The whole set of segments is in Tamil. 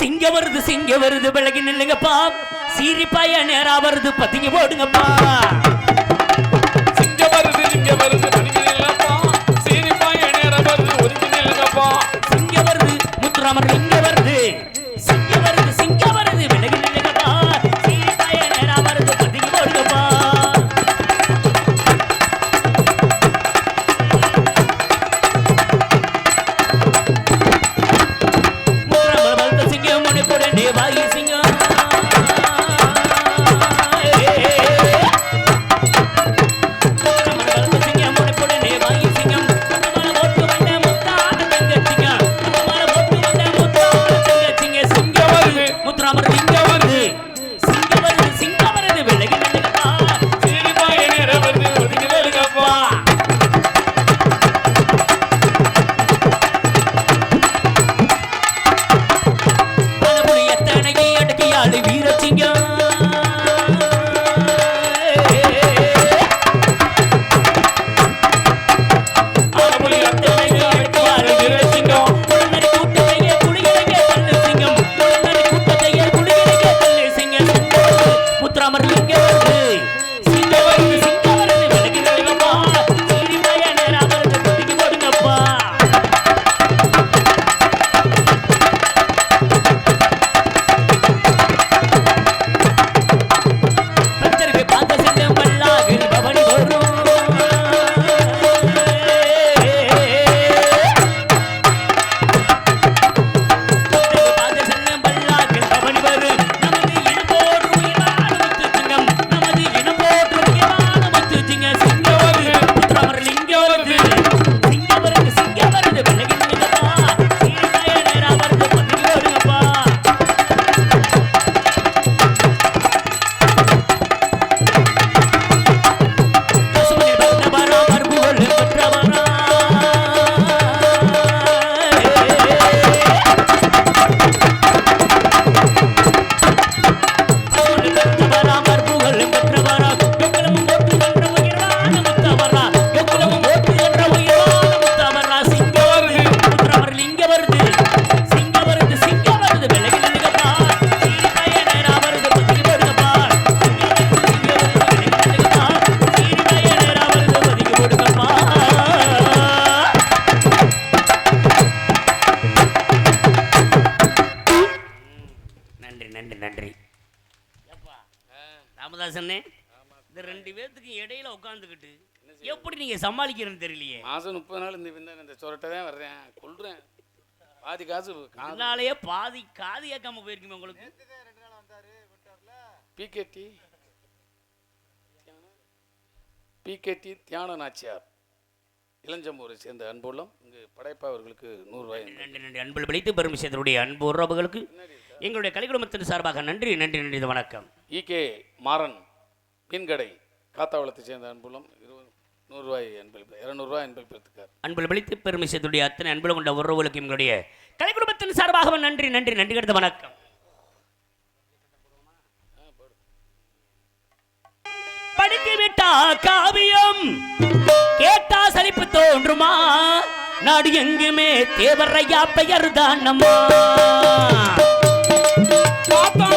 சிங்க வருது சிங்க வருது விலகி நில்லுங்கப்பா. சீரிப்பாய நேரா வருது பத்திங்க போடுங்கப்பா சிங்க வருது இங்க வருது சிங்க வருது முத்துராமர் ரெண்டு பேர்த்துக்கு இடையில உட்காந்துக்கிட்டு எப்படி நீங்க சமாளிக்கிறேன்னு தெரியலையே. மாசம் முப்பது நாள் இந்த இந்த இந்த சொரட்டை தான் வர்றேன். கொள்றேன் பாதி காசு அதனாலேயே பாதி காது கேட்காம போயிருக்குமே உங்களுக்கு. பிகேடி பிகேடி தியான நாச்சியார். இளஞ்சம்பூரை சேர்ந்த அன்புள்ளம். இங்கு படைப்பா அவர்களுக்கு நூறுரூவாய் நன்றி நன்றி அன்பில் விளைத்து பெரும் விஷயத்தினுடைய அன்பு உறவுகளுக்கு எங்களுடைய கலை குடும்பத்தின் சார்பாக நன்றி நன்றி நன்றி வணக்கம். ஈகே மாறன் மீன்கடை. காத்தாவளத்தை சேர்ந்த அன்புள்ளம் இருபது நூறுரூவாய் அன்பளிப்பு இரநூறுவா அன்பளிப்பிருக்கார் விளைத்து பெரும் விஷயத்துடைய அத்தனை அன்புல கொண்ட உறவுகளுக்கு எங்களுடைய கலை குடும்பத்தின் சார்பாக நன்றி நன்றி நன்றி கிடைத்த வணக்கம். படித்து விட்டா காவியம் கேட்டா சலிப்பு தோன்றுமா? நாடு எங்குமே தேவரையா பெயர் தானம்மா பார்த்தா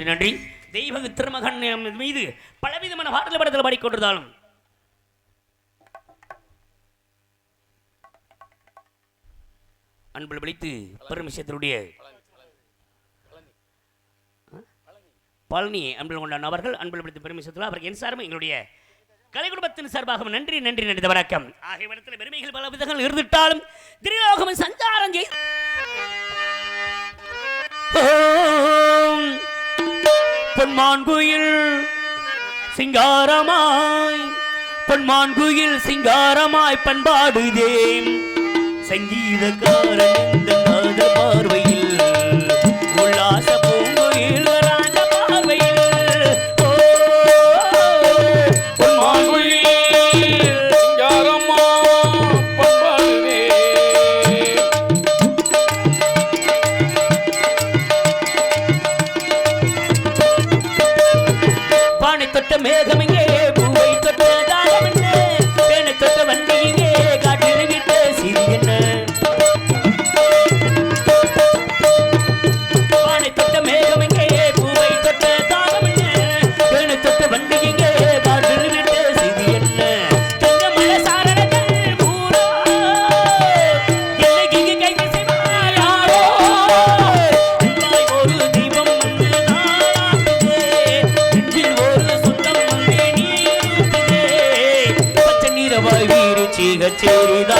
நன்றி நன்றி. தெய்வ திருமகன் மீது பலவிதமான பாடல் படத்தில் பாடிக்கொண்டிருந்தாலும். அன்பு விழித்து பெருமிஷத்தினுடைய பழனி அன்பில் கொண்டான அவர்கள் அன்பில் விழித்து பெருமிஷத்தில் அவருக்கு என் சார்பும் எங்களுடைய கலை குடும்பத்தின் சார்பாக நன்றி நன்றி நன்றி வணக்கம். ஆகிய பெருமைகள் பல விதங்கள் இருந்துட்டாலும் திரிலோகம் சஞ்சாரம் செய்து பொன்மான்குயில் சிங்காரமாய் பொன்மான்குயில் சிங்காரமாய் பண்பாடுதேன். சங்கீதக்காரன் இந்த பார்வை tiri da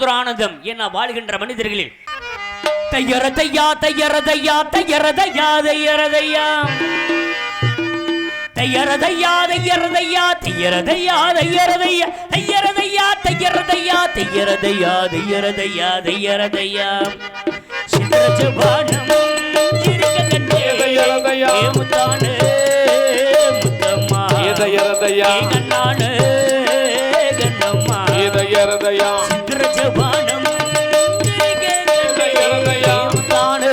ஒரு ஆனந்தம் ஏன்னா வாழ்கின்ற மனிதர்களில் தையரதையா தையரதையா தையரதையா தையரதையா தையரதையா தையரதையா தையரதையா தையரதையா தையரதையா தையரதையா தையரதையா தையரதையா தையரதையா சிதஜபானம் இருக்க முத்தானே முத்தம்மா ஏதயரதையா கண்ணானே கண்ணம்மா ஏதயரதையா வானம் தானே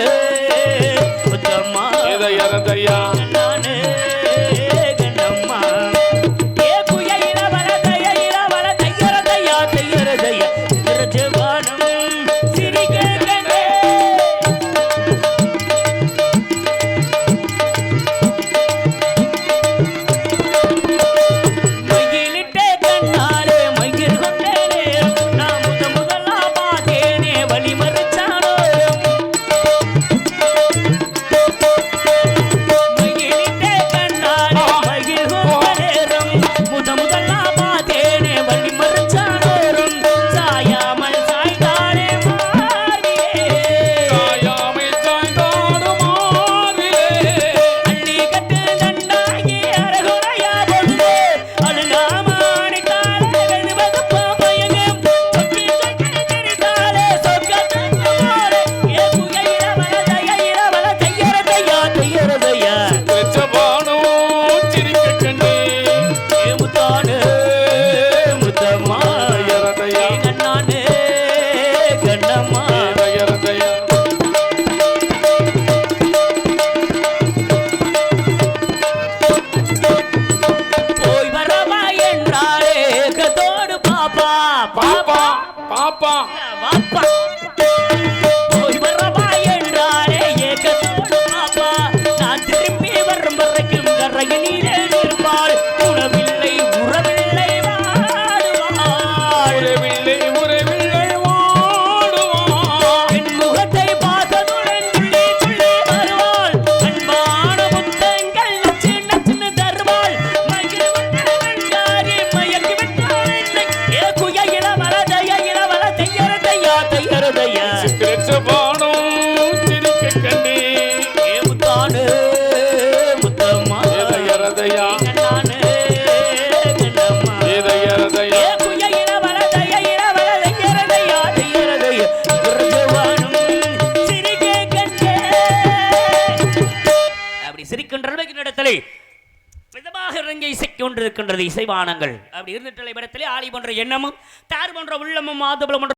இருக்கின்றது இசைவானங்கள். அப்படி இருந்துட்டலை இடத்திலே ஆளி போன்ற எண்ணமும் தார் போன்ற உள்ளமும் மாதுபலம்